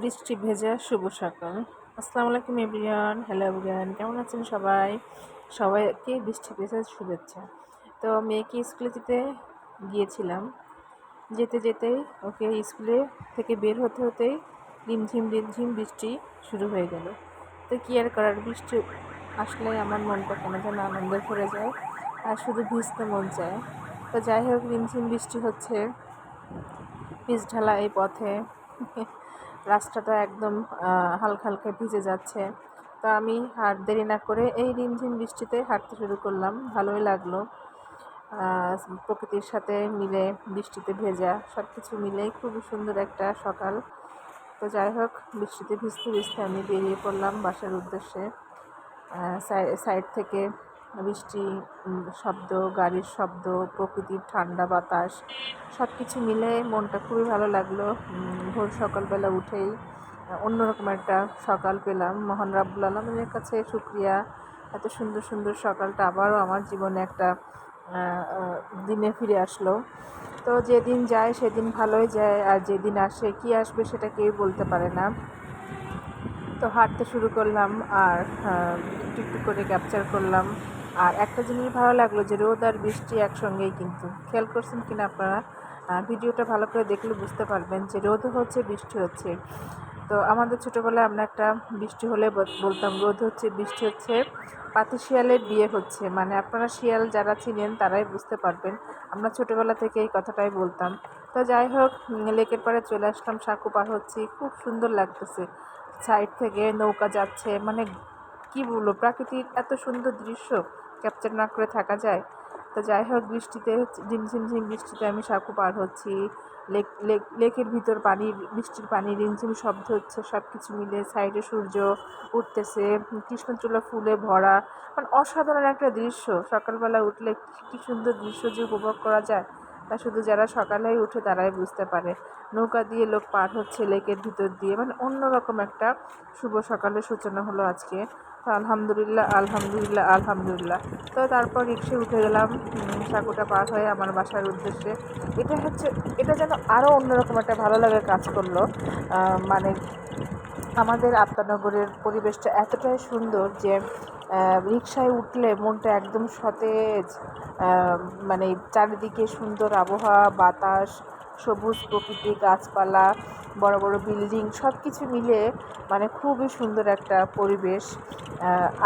বৃষ্টি ভেজা শুভ সকাল। আসসালামু আলাইকুম এভরিওয়ান, হ্যালো এভরিওয়ান, কেমন আছেন সবাই? সবাইকে বৃষ্টি ভেজা শুভেচ্ছা। তো মেয়েকে স্কুলে যেতে গিয়েছিলাম। যেতে যেতেই ওকে স্কুলে থেকে বের হতে হতেই রিমঝিম রিমঝিম বৃষ্টি শুরু হয়ে গেল। তো কী আর করার, বৃষ্টি আসলে আমার মনটা কেন যেন আনন্দে ভরে যায় আর শুধু ভিজতে মন চায়। তো যাই হোক, রিমঝিম বৃষ্টি হচ্ছে। পিচ ঢালা এই পথে। রাস্তাটা একদম হালকা হালকা ভিজে যাচ্ছে। তো আমি আর দেরি না করে এই রিমঝিম বৃষ্টিতে হাঁটতে শুরু করলাম। ভালোই লাগল। প্রকৃতির সাথে মিলে বৃষ্টিতে ভেজা সব কিছু মিলেই খুবই সুন্দর একটা সকাল। তো যাই হোক, বৃষ্টিতে ভিজতে ভিজতে আমি বেরিয়ে পড়লাম বাসার উদ্দেশ্যে। সাইড থেকে বৃষ্টি শব্দ, গাড়ির শব্দ, প্রকৃতির ঠান্ডা বাতাস সব কিছু মিলে মনটা খুবই ভালো লাগল। ভোর সকালবেলা উঠেই অন্যরকম একটা সকাল পেলাম। মহান রাব্বুল আলমের কাছে শুক্রিয়া। এত সুন্দর সুন্দর সকালটা আবারও আমার জীবনে একটা দিনে ফিরে আসলো। তো যেদিন যায়, সেদিন ভালোই যায়, আর যেদিন আসে, কি আসবে সেটা কেউ বলতে পারে না। তো হাঁটতে শুরু করলাম, আর একটু একটু করে ক্যাপচার করলাম। আর একটা জিনিস ভালো লাগল যে রোদ আর বৃষ্টি একসঙ্গেই কিন্তু। খেয়াল করছেন কিনা আপনারা? ভিডিওটা ভালো করে দেখলে বুঝতে পারবেন যে রোদও হচ্ছে, বৃষ্টি হচ্ছে। তো আমাদের ছোটোবেলায় আমরা একটা বৃষ্টি হলে বলতাম, রোদ হচ্ছে, বৃষ্টি হচ্ছে। পাতি শিয়ালের বিয়ে হচ্ছে। মানে আপনারা শিয়াল যারা ছিলেন তারাই বুঝতে পারবেন। আমরা ছোটোবেলা থেকে এই কথাটাই বলতাম। তো যাই হোক, লেকের পাড়ে চলে আসলাম সাঁকু পার হচ্ছি। খুব সুন্দর লাগতেছে। সাইড থেকে নৌকা যাচ্ছে মানে কি বলব? প্রাকৃতিক এত সুন্দর দৃশ্য ক্যাপচার না করে থাকা যায়। তো যাই হোক, বৃষ্টিতে ঝিমঝিম ঝিম বৃষ্টিতে আমি সাঁকু পার হচ্ছি। লেক লেক, লেকের ভিতর পানি, বৃষ্টির পানি রিমঝিম শব্দ হচ্ছে সব কিছু মিলে সাইডে সূর্য উঠতেছে, কৃষ্ণচূড়া ফুলে ভরা। মানে অসাধারণ একটা দৃশ্য। সকালবেলা উঠলে কী সুন্দর দৃশ্য যে উপভোগ করা যায়, তা শুধু যারা সকালেই উঠে তারাই বুঝতে পারে। নৌকা দিয়ে লোক পার হচ্ছে লেকের ভিতর দিয়ে। মানে অন্যরকম একটা শুভ সকালের সূচনা হলো আজকে। আলহামদুলিল্লাহ আলহামদুলিল্লাহ আলহামদুলিল্লাহ। তো তারপর রিক্সে উঠে গেলাম সাঁকুটা পার হয়ে আমার বাসার উদ্দেশ্যে। এটা হচ্ছে, এটা যেন আরও অন্যরকম একটা ভালো লাগে কাজ করল। মানে আমাদের আত্মানগরের পরিবেশটা এতটাই সুন্দর যে রিক্সায় উঠলে মনটা একদম সতেজ মানে চারিদিকে সুন্দর আবহাওয়া, বাতাস সবুজ প্রকৃতি, গাছপালা, বড় বড় বিল্ডিং সব কিছু মিলে মানে খুবই সুন্দর একটা পরিবেশ।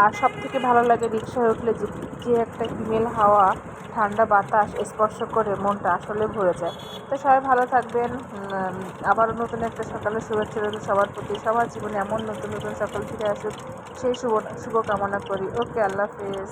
আর সব থেকে ভালো লাগে রিক্সায় উঠলে যে যে একটা হিমেল হাওয়া, ঠান্ডা বাতাস স্পর্শ করে মনটা আসলে ভরে যায়। তো সবাই ভালো থাকবেন। আবারও নতুন একটা সকালে শুভেচ্ছা রইল সবার প্রতি। সবার জীবনে এমন নতুন নতুন সকাল ফিরে আসুক। সেই শুভ, শুভকামনা করি। ওকে, আল্লাহ হাফেজ।